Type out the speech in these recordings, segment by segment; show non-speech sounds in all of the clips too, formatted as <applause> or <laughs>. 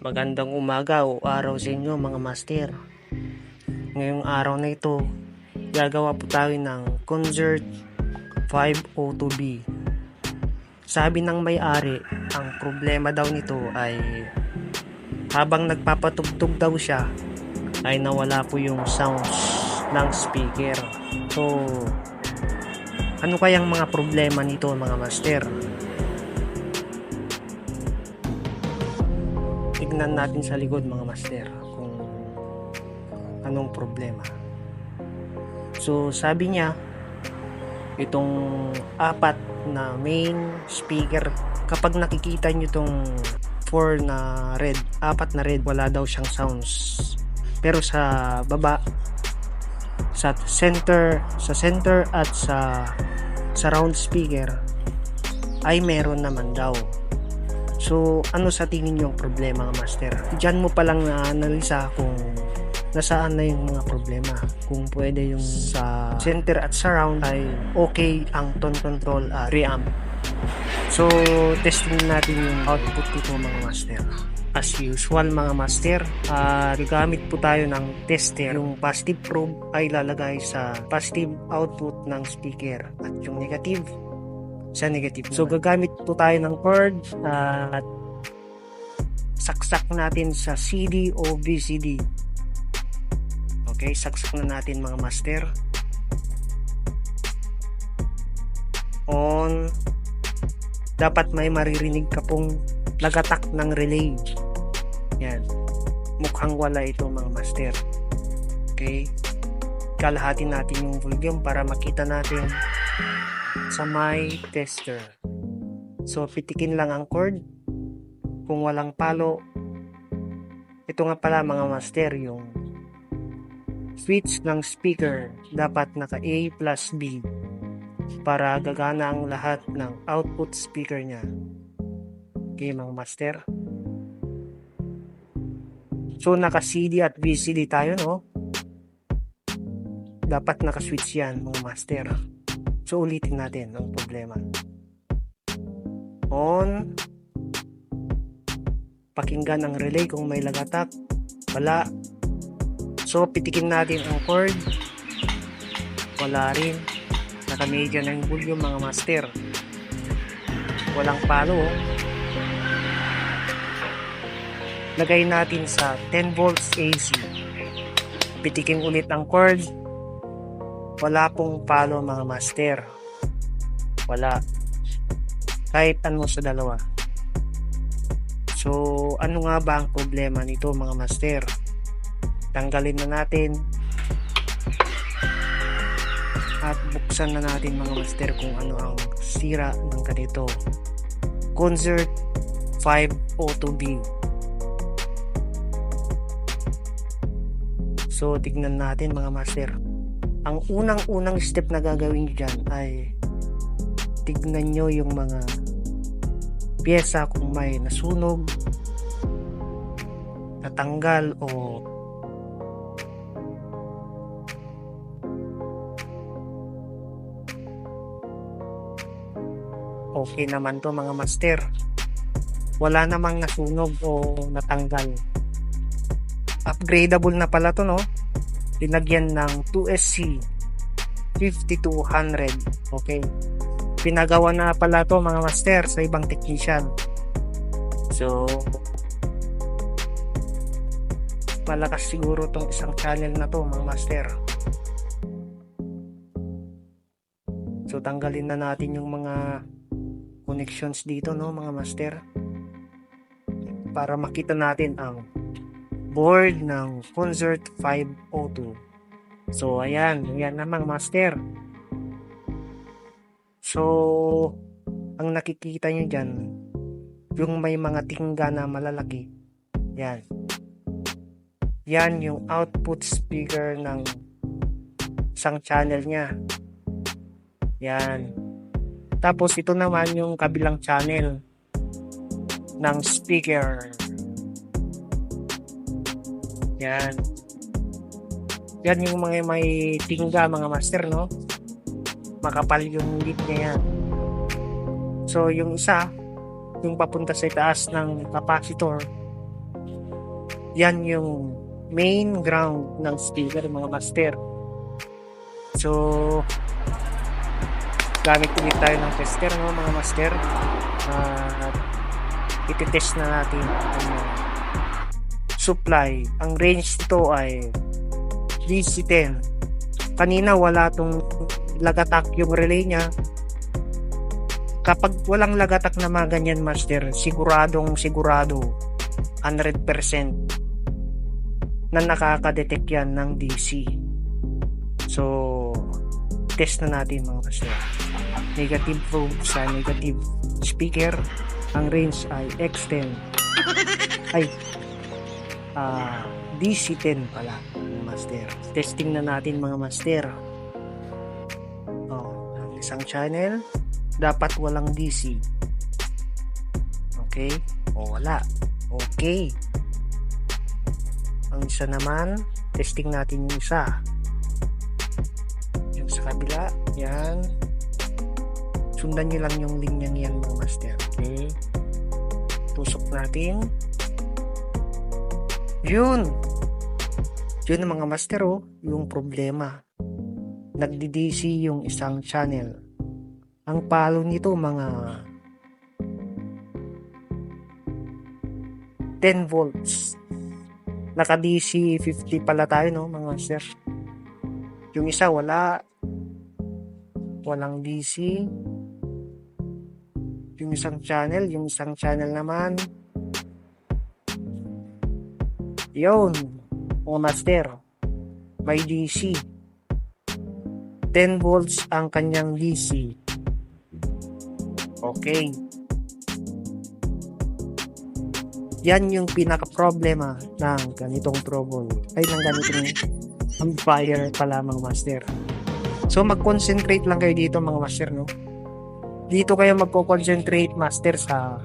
Magandang umaga o araw sa inyo mga master. Ngayong araw na ito, gagawa po tayo ng Concert 502B. Sabi ng may-ari, ang problema daw nito ay habang nagpapatugtog daw siya, ay nawala po yung sounds ng speaker. So, ano kayang mga problema nito mga master? Tignan natin sa likod mga master kung anong problema. So sabi niya itong apat na main speaker kapag nakikita niyo itong 4 na red, apat na red wala daw siyang sounds. Pero sa baba sa center, sa center at sa surround speaker ay meron naman daw. So, ano sa tingin nyo ang problema nga master? Diyan mo palang na-analisa kung nasaan na yung mga problema. Kung pwede yung sa center at surround ay okay ang tone control at preamp. So, testing natin yung output nito mga master. As usual mga master, uh, gagamit po tayo ng tester. Yung positive probe ay lalagay sa positive output ng speaker at yung negative sa negative. So gagamit po tayo ng cord uh, at saksak natin sa CD o VCD. Okay, saksak na natin mga master. On. Dapat may maririnig ka pong lagatak ng relay. Yan. Mukhang wala ito mga master. Okay. Kalahati natin yung volume para makita natin sa my tester. So, pitikin lang ang cord. Kung walang palo, ito nga pala mga master, yung switch ng speaker dapat naka A plus B para gagana ang lahat ng output speaker niya. Okay mga master. So naka CD at VCD tayo no? Dapat naka-switch yan mga master. So ulitin natin ang problema. On. Pakinggan ang relay kung may lagatak. Wala. So pitikin natin ang cord. Wala rin. Nakamedya na yung volume mga master. Walang palo. oh. Lagay natin sa 10 volts AC. Pitikin ulit ang cord wala pong palo mga master. Wala. Kahit ano sa dalawa. So, ano nga ba ang problema nito mga master? Tanggalin na natin. At buksan na natin mga master kung ano ang sira ng ganito. Concert 502B. So, tignan natin mga master ang unang-unang step na gagawin nyo dyan ay tignan nyo yung mga pyesa kung may nasunog, natanggal o okay naman to mga master. Wala namang nasunog o natanggal. Upgradable na pala to no? Linagyan ng 2SC 5200 okay. Pinagawa na pala to mga master sa ibang technician. So malakas siguro tong isang channel na to mga master. So tanggalin na natin yung mga connections dito no mga master? Para makita natin ang board ng Concert 502. So, ayan. Ayan namang master. So, ang nakikita nyo dyan, yung may mga tingga na malalaki. Yan. Yan yung output speaker ng isang channel niya. Yan. Tapos ito naman yung kabilang channel ng speaker. Yan. Yan yung mga may tingga mga master, no? Makapal yung lid niya yan. So, yung isa, yung papunta sa itaas ng capacitor, Yan yung main ground ng speaker mga master. So, gamit ulit tayo ng tester no mga master. At ititest na natin ang supply. Ang range nito ay DC-10. Kanina wala tong lagatak yung relay niya. Kapag walang lagatak na mga ganyan master, siguradong sigurado 100% na nakaka-detect yan ng DC. So, test na natin mga master. Negative probe sa negative speaker. Ang range ay X10. Ay, ah DC10 pala mga master. Testing na natin mga master. Oh, ang isang channel dapat walang DC. Okay? O wala. Okay. Ang isa naman, testing natin yung isa. Yung sa kabila, yan. Sundan nyo lang yung linyang yan mga master. Okay? Tusok natin. Yun. Yun mga master oh, yung problema. Nagdi-DC yung isang channel. Ang palo nito mga 10 volts. Naka DC 50 pala tayo no mga master. Yung isa wala. Walang DC. Yung isang channel, yung isang channel naman Yun, mga master. May DC. 10 volts ang kanyang DC. Okay. Yan yung pinaka-problema ng ganitong trouble. Ay, ng ganitong amplifier pala mga master. So, mag-concentrate lang kayo dito mga master, no? Dito kayo magko-concentrate master sa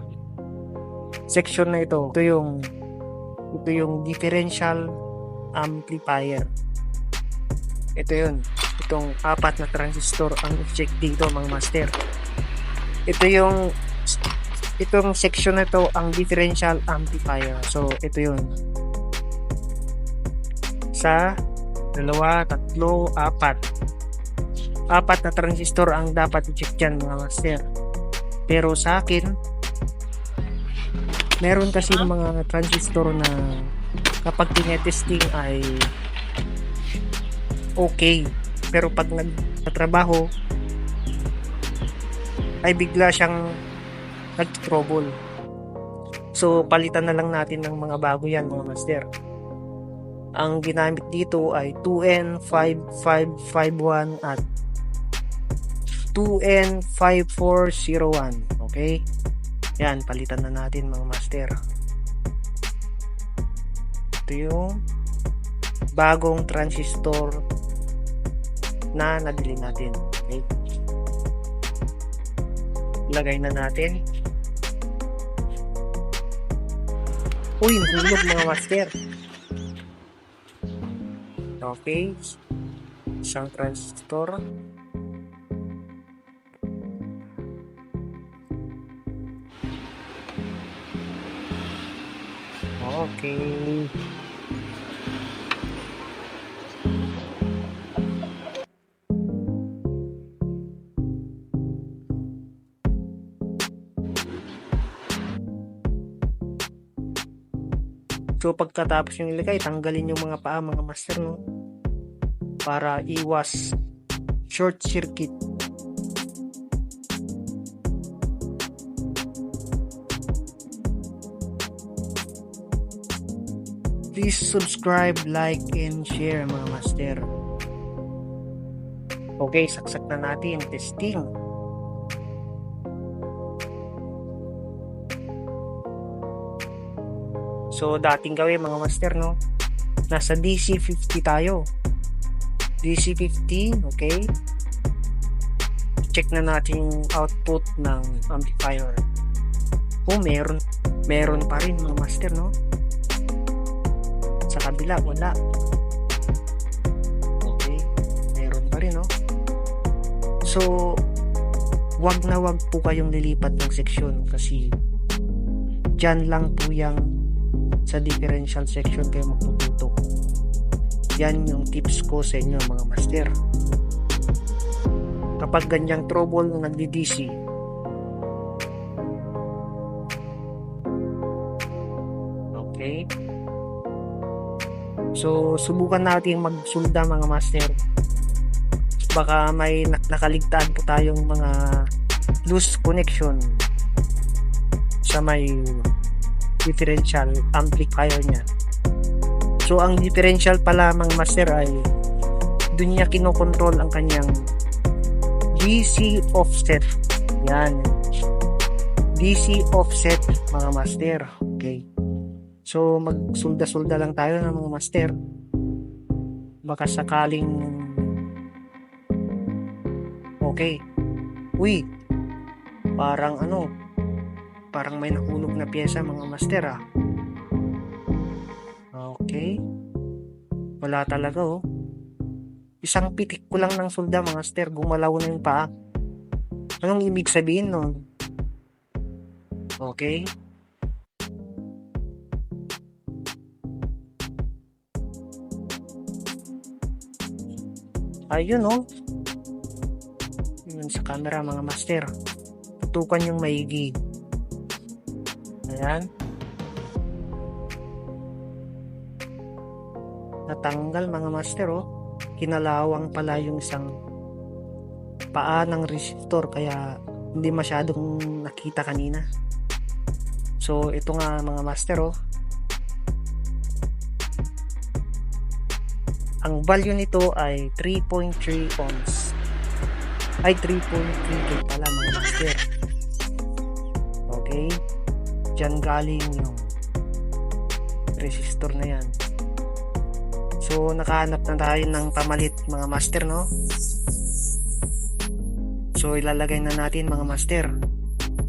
section na ito. Ito yung ito yung differential amplifier. Ito yun. Itong apat na transistor ang check dito mga master. Ito yung itong section na to ang differential amplifier. So, ito yun. Sa dalawa, tatlo, apat. Apat na transistor ang dapat i-check dyan mga master. Pero sa akin, meron kasi ng mga transistor na kapag tinetesting ay okay. Pero pag nagtatrabaho ay bigla siyang nag-trouble. So, palitan na lang natin ng mga bago yan, mga master. Ang ginamit dito ay 2N5551 at 2N5401. Okay? Yan, palitan na natin mga master. Ito yung bagong transistor na nabili natin. Okay? Lagay na natin. Uy, nahulog mga master. Okay. Isang transistor. Okay. So pagkatapos yung ilagay, tanggalin yung mga paa mga master no para iwas short circuit. Please subscribe, like, and share mga master. Okay, saksak na natin testing. So, dating gawin mga master, no? Nasa DC50 tayo. DC50, okay? Check na natin yung output ng amplifier. Oh, meron. Meron pa rin mga master, no? Kabila, wala. Okay. Meron pa rin, no? So, wag na wag po kayong lilipat ng seksyon kasi dyan lang po yung sa differential section kayo magtututok. Yan yung tips ko sa inyo mga master. Kapag ganyang trouble na nagdi-DC, So, subukan natin magsulda mga master. Baka may na- nakaligtaan po tayong mga loose connection sa may differential amplifier niya. So, ang differential pala mga master ay doon niya kinokontrol ang kanyang DC offset. Yan. DC offset mga master. Okay. So, magsulda-sulda lang tayo ng mga master. Baka sakaling okay. Uy, parang ano, parang may nahulog na pyesa mga master ah. Okay. Wala talaga oh. Isang pitik ko lang ng sulda mga master, gumalaw na yung paa. Anong ibig sabihin nun? Okay. Ayun oh. Yun sa camera mga master. Tutukan yung maigi. Ayan. Natanggal mga master oh. Kinalawang pala yung isang paa ng resistor kaya hindi masyadong nakita kanina. So ito nga mga master oh. Ang value nito ay 3.3 ohms. Ay 3.3K pala mga master. Okay? Diyan galing yung resistor na yan. So nakahanap na tayo ng pamalit mga master no? So ilalagay na natin mga master.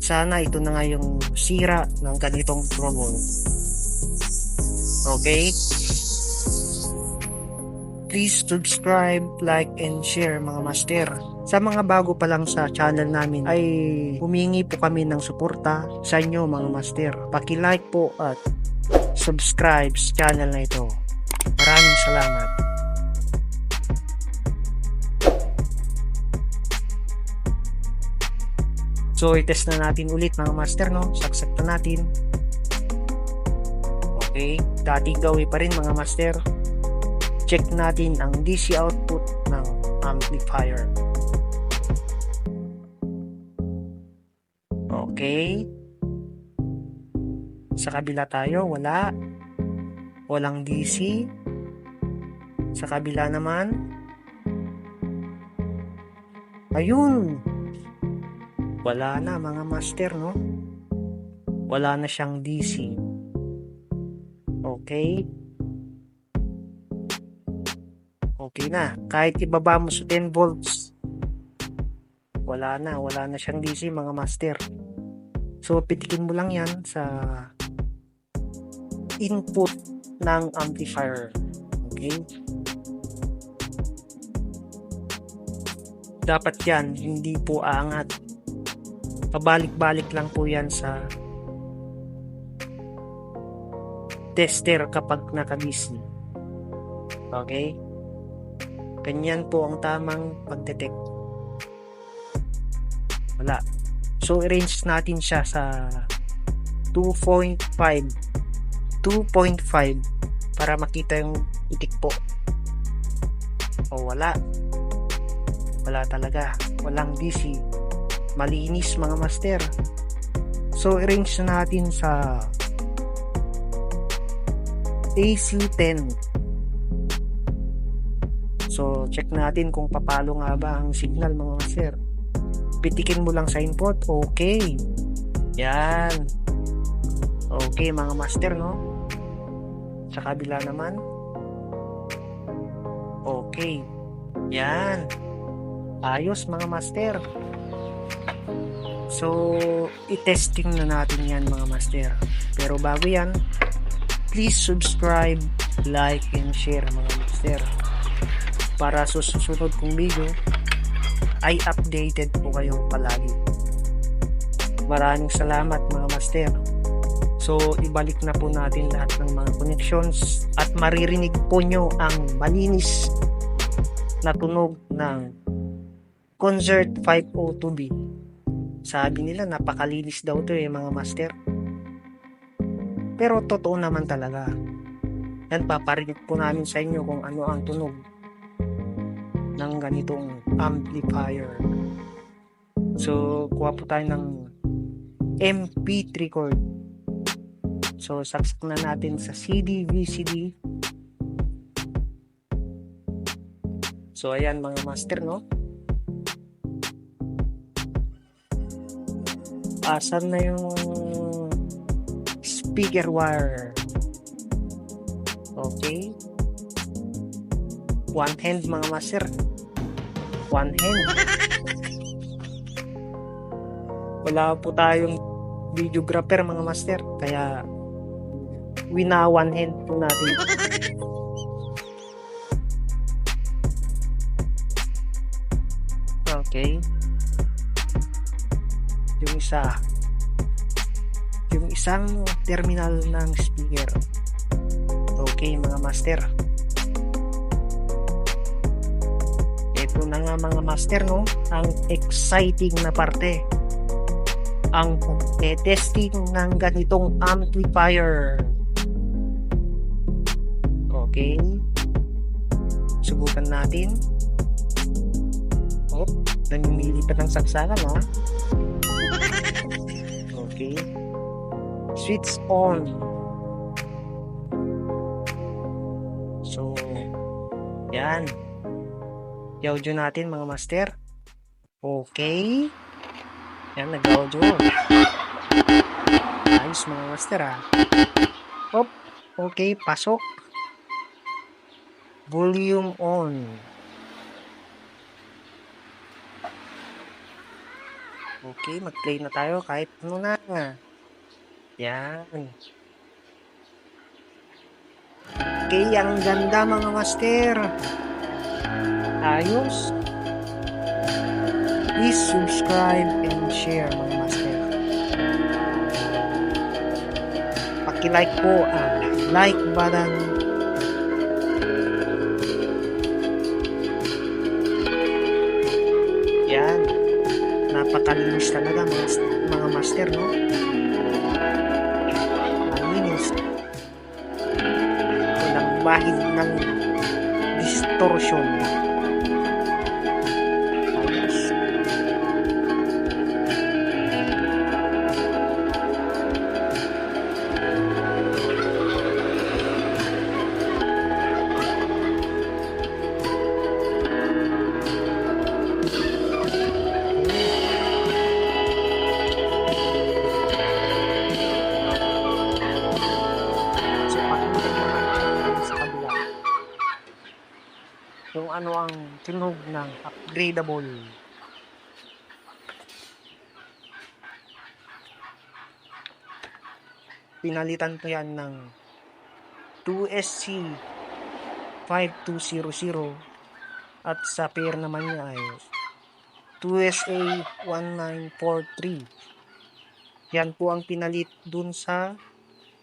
Sana ito na nga yung sira ng ganitong trouble. Okay? Please subscribe, like, and share mga master. Sa mga bago pa lang sa channel namin ay humingi po kami ng suporta sa inyo mga master. Paki-like po at subscribe sa channel na ito. Maraming salamat. So, i-test na natin ulit mga master, no? Saksak na natin. Okay. Dati gawin pa rin mga master. Check natin ang DC output ng amplifier. Okay. Sa kabila tayo, wala. Walang DC. Sa kabila naman. Ayun. Wala na mga master, no? Wala na siyang DC. Okay. Okay na. Kahit ibaba mo sa 10 volts, wala na. Wala na siyang DC, mga master. So, pitikin mo lang yan sa input ng amplifier. Okay? Dapat yan, hindi po aangat. Pabalik-balik lang po yan sa tester kapag naka-DC. Okay? Ganyan po ang tamang pag-detect. Wala. So, i-range natin siya sa 2.5 2.5 para makita yung itik po. O wala. Wala talaga. Walang DC. Malinis mga master. So, i-range na natin sa AC10. So, check natin kung papalo nga ba ang signal mga master. Pitikin mo lang sa input. Okay. Yan. Okay mga master, no? Sa kabila naman. Okay. Yan. Ayos mga master. So, i-testing na natin yan mga master. Pero bago yan, please subscribe, like, and share mga master. Para sa susunod kong video, ay updated po kayo palagi. Maraming salamat mga master. So, ibalik na po natin lahat ng mga connections at maririnig po nyo ang malinis na tunog ng Concert 502B. Sabi nila, napakalinis daw to eh, mga master. Pero totoo naman talaga. Yan, paparinig po namin sa inyo kung ano ang tunog ng ganitong amplifier. So, kuha po tayo ng MP3 cord. So, saksak na natin sa CD, VCD. So, ayan mga master, no? Asan na yung speaker wire? Okay. One hand mga master. One hand. Wala po tayong videographer mga master. Kaya wina one hand po natin. Okay. Yung isa. Yung isang terminal ng speaker. Okay mga master. Mga master no, ang exciting na parte. Ang testing ng ganitong amplifier. Okay. Subukan natin. Oh, namimili pa ng saksakan ha. <laughs> Okay. Switch on. So, yan. I-audio natin mga master. Okay. Yan, nag-audio. Ayos mga master ha. Hop. Okay, pasok. Volume on. Okay, mag-play na tayo kahit ano na. Yan. Okay, ang ganda mga master. Ayos. Please subscribe and share mga master. Paki-like po ang like button. Yan. Napakalinis talaga mga, mga master, no? Malinis. Walang bahid ng distortion. Upgradable. Pinalitan ko yan ng 2SC 5200 at sa pair naman niya ay 2SA 1943 yan po ang pinalit dun sa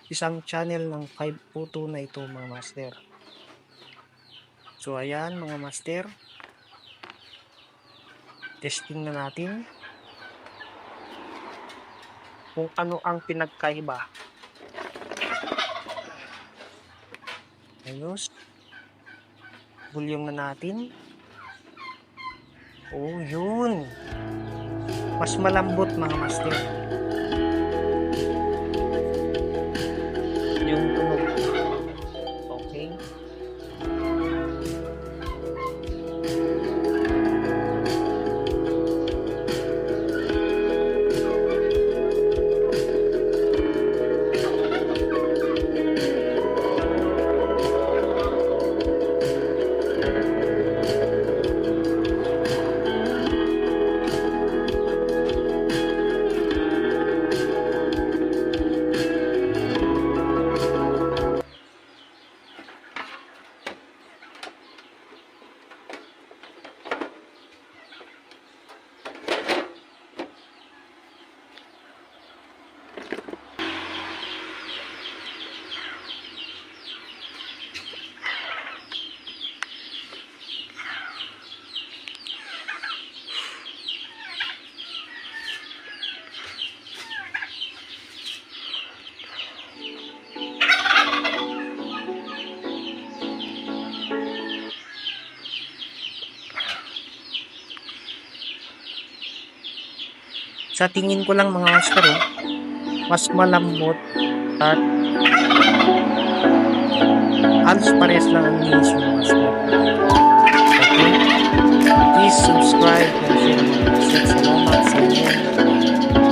isang channel ng 502 na ito mga master. So ayan mga master. Testing na natin kung ano ang pinagkaiba. Ayos. Volume na natin. Oh, yun. Mas malambot mga master. yung tunog. Sa tingin ko lang mga master, oh, mas malambot at halos pares lang ang linis mga master. Okay? Please subscribe and share mga master. Salamat sa inyo.